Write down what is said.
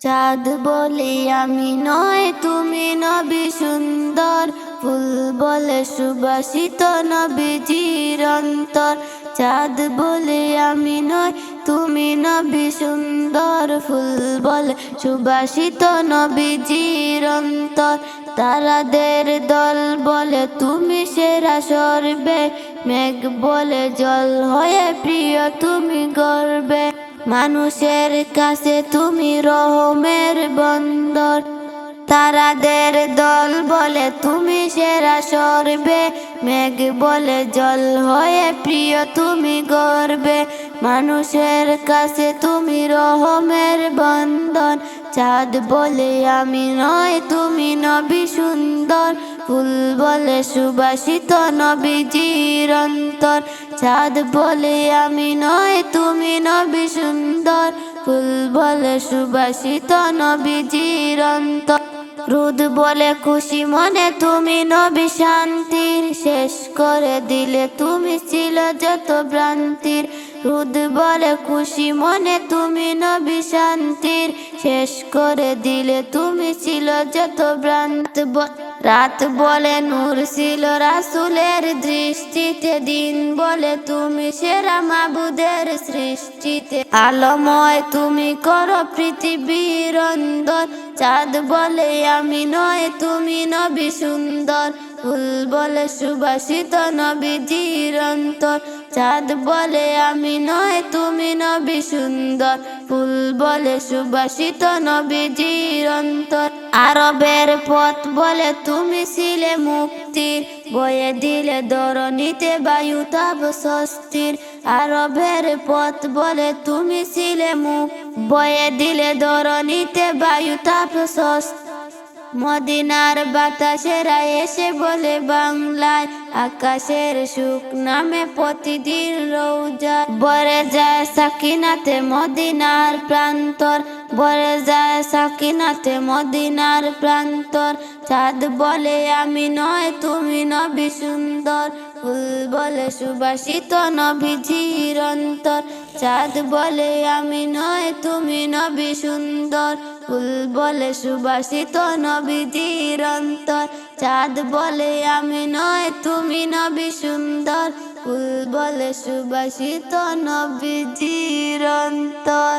চাঁদ বলি আমি নয়, তুমি নবী সুন্দর। ফুল বলে সুবাসিত নবীজির অন্তর। চাঁদ বলে আমি নয়, তুমি নবী সুন্দর। ফুল বলে সুবাসিত নবীজির অন্তর। তারাদের দল বলে তুমি সেরা সরবে। মেঘ বলে জল হয়ে প্রিয় তুমি গর্বে। মানুষের কাছে তুমি রহমের বন্দর। তারাদের দল বলে তুমি সেরা সরবে। মেঘ বলে জল হয়ে প্রিয় তুমি গর্বে। মানুষের কাছে তুমি রহমের বন্ধন চাঁদ বলে আমি নয়, তুমি নবী সুন্দর। ফুল বলে সুবাসিত নবীজির অন্তর চাঁদ বলে আমি নয়, তুমি নবী সুন্দর। ফুল বলে সুবাসিত নবীজির অন্তর রুদ বলে খুশি মনে, তুমি নবী শান্তির। শেষ করে দিলে তুমি ছিল যত ভ্রান্তির। রুদ বলে খুশি মনে তুমি নবী শান্তির। শেষ করে দিলে তুমি ছিল যত ভ্রান্ত রাত বলে নূর ছিল রাসুলের দৃষ্টিতে, দিন বলে তুমি সেরা মাবুদের সৃষ্টিতে। আলময় তুমি করো পৃথিবীর চাঁদ বলে আমি নয় তুমি নবী সুন্দর। ফুল বলে সুবাসিত নবীজির অন্তর। চাঁদ বলে, আমি নয়, তুমি নবী সুন্দর। ফুল বলে সুবাসিত নবীজির অন্তর। আরবের পথ বলে, তুমি ছিলে মুক্তির। বয়ে দিলে দরণীতে বায়ু তাপ স্বস্তির। আরবের পথ বলে, তুমি ছিলে মুখ বয়ে দিলে দরণীতে বায়ু তাপ স্বস্তি মদিনার বাতাসেরা এসে বলে বাংলায়, আকাশের সুখ নামে প্রতিদিন রৌজা। বরে যায় সাকিনাতে মদিনার প্রান্তর, বরে যায় সাকিনাতে মদিনার প্রান্তর। চাঁদ বলে, আমি নয়, তুমি নবী সুন্দর। ফুল বলে সুবাসিত নবীজির অন্তর চাঁদ বলে, আমি নয়, তুমি নবী সুন্দর। ফুল বলে সুবাসিত নবীজির অন্তর চাঁদ বলে, আমি নয়, তুমি নবী সুন্দর। ফুল বলে সুবাসিত নবীজির অন্তর